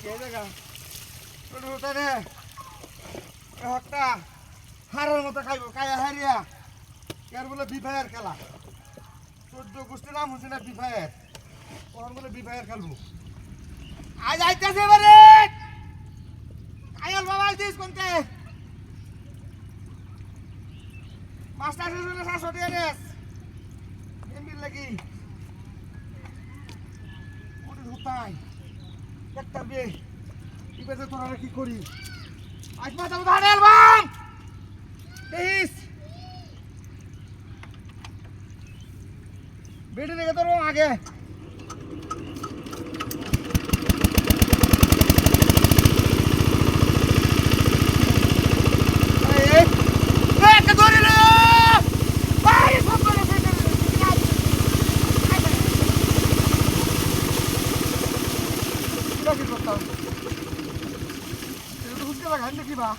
কে জায়গা। ছোট হতে রে এ হকটা হারের মতো খাইব কায়া হারিয়া। এর বলে বিফায়ার খেলা। চোদ্দ গোষ্ঠী নাম হচ্ছে না বিফায়ার। ওর বলে বিফায়ার খেলব। আজ আইতেছে এবারে কায়াল বাবা আইতিস কোনতে? মাস্টার শেষ হলে সাতশো টাকা নেস এমবির লাগি। হুতাই একটা বে কি বেজে তোরা কি করি? আজ মাথা উঠা নে অ্যালবাম দেখে তোর আগে। এটা কি করতাম? এটা তো হুঁচকে লাগাই নাকি বা?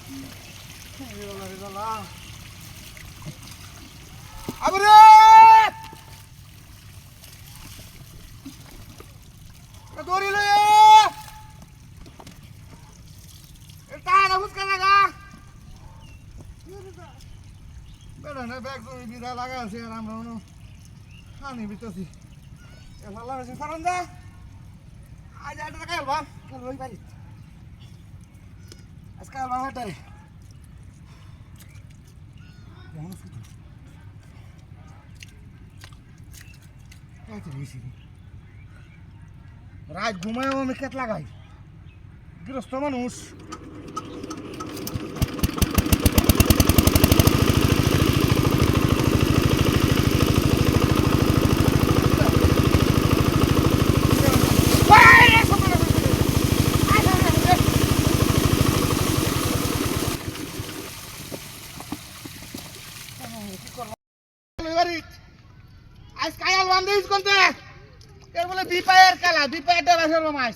আবরে! দড়ি লয়ে! না হুঁচকে লাগা। বেড়া না, ব্যাগ জমি বিধা লাগা আছে আর আমরা হানি বিতেছি এ ভালো হয়েছে সারন দা আজ একটা টাকা এলবাম কাল ওই বাড়ি আজকে এলবাম হাটারে কেমন আছো তুই? এই তো রয়েছি রে। আজ কায়াল কোনতে? এর বলে বিপায়ের কালা বিপায়েরটা মাছ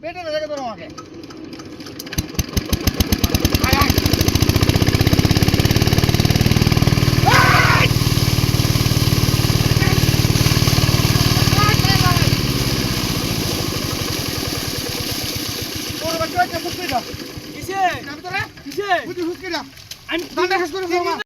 বেটে দেখে তোর আমাকে। কিসে? কিসে? বুঝি আমি দাঁড়া শেষ করে